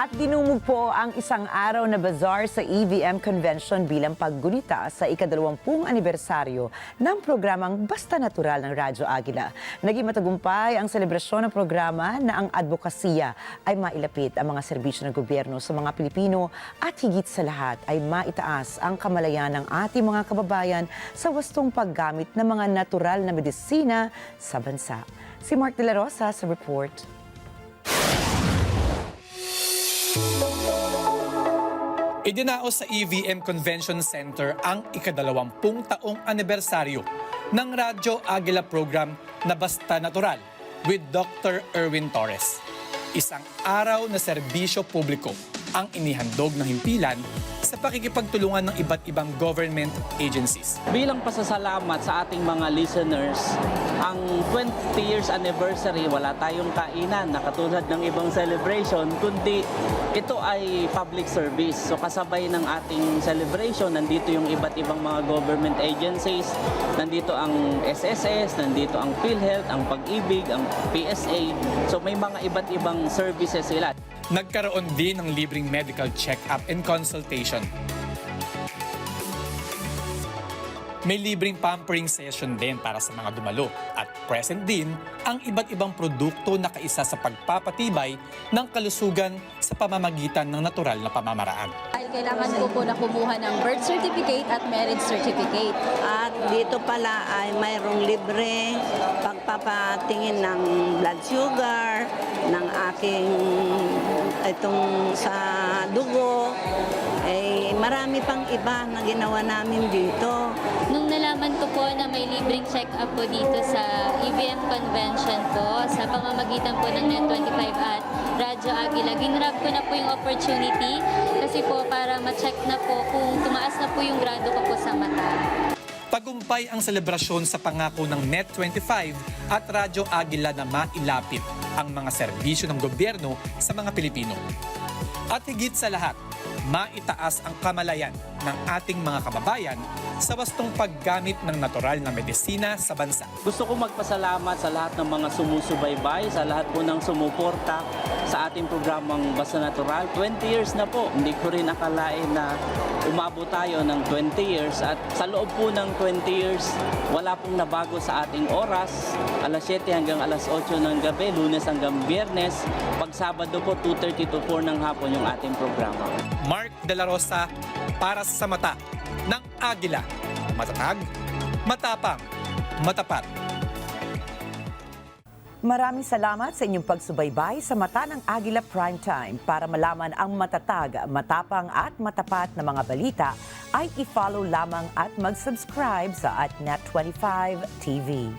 At dinumog po ang isang araw na bazaar sa EVM Convention bilang paggunita sa ikadalawampung anibersaryo ng programang Basta Natural ng Radyo Agila. Naging matagumpay ang selebrasyon ng programa na ang advokasya ay mailapit ang mga serbisyo ng gobyerno sa mga Pilipino at higit sa lahat ay maitaas ang kamalayan ng ating mga kababayan sa wastong paggamit ng mga natural na medisina sa bansa. Si Mark De La Rosa sa report. Idinaos sa EVM Convention Center ang ikadalawampung taong anibersaryo ng Radyo Agila program na Basta Natural with Dr. Erwin Torres. Isang araw na serbisyo publiko ang inihandog ng himpilan sa pakikipagtulungan ng iba't ibang government agencies. Bilang pasasalamat sa ating mga listeners, ang 20 years anniversary, wala tayong kainan na katulad ng ibang celebration, kundi ito ay public service. So kasabay ng ating celebration, nandito yung iba't ibang mga government agencies, nandito ang SSS, nandito ang PhilHealth, ang Pag-ibig, ang PSA. So may mga iba't ibang services sila. Nagkaroon din ng libreng medical check-up and consultation. May libreng pampering session din para sa mga dumalo at present din ang iba't ibang produkto na kaisa sa pagpapatibay ng kalusugan sa pamamagitan ng natural na pamamaraan. Kailangan ko po na kumuha ng birth certificate at marriage certificate. At dito pala ay mayroong libre pagpapatingin ng blood sugar, ng aking itong sa dugo. Eh, marami pang iba na ginawa namin dito. Nung nalaman ko po na may libreng check-up po dito sa EVM Convention po, sa pamamagitan po ng Net25 at Radyo Agila, ginrab ko na po yung opportunity kasi po para ma-check na po kung tumaas na po yung grado ko po sa mata. Tagumpay ang selebrasyon sa pangako ng Net25 at Radyo Agila na mailapit ang mga serbisyo ng gobyerno sa mga Pilipino. At higit sa lahat, maitaas ang kamalayan ng ating mga kababayan sa wastong paggamit ng natural na medisina sa bansa. Gusto ko magpasalamat sa lahat ng mga sumusubaybay, sa lahat po ng sumuporta sa ating programang Basta Natural. 20 years na po. Hindi ko rin akalain na umabot tayo ng 20 years at sa loob po ng 20 years, wala pong nabago sa ating oras. Alas 7 hanggang alas 8 ng gabi, lunes hanggang biyernes. Pag Sabado po, 2.30 to 4 ng hapon yung ating programa. Mark De La Rosa para sa mata ng Agila. Matatag, matapang, matapat. Maraming salamat sa inyong pagsubaybay sa Mata ng Agila Primetime. Para malaman ang matatag, matapang at matapat na mga balita, ay i-follow lamang at mag-subscribe sa at Net25 TV.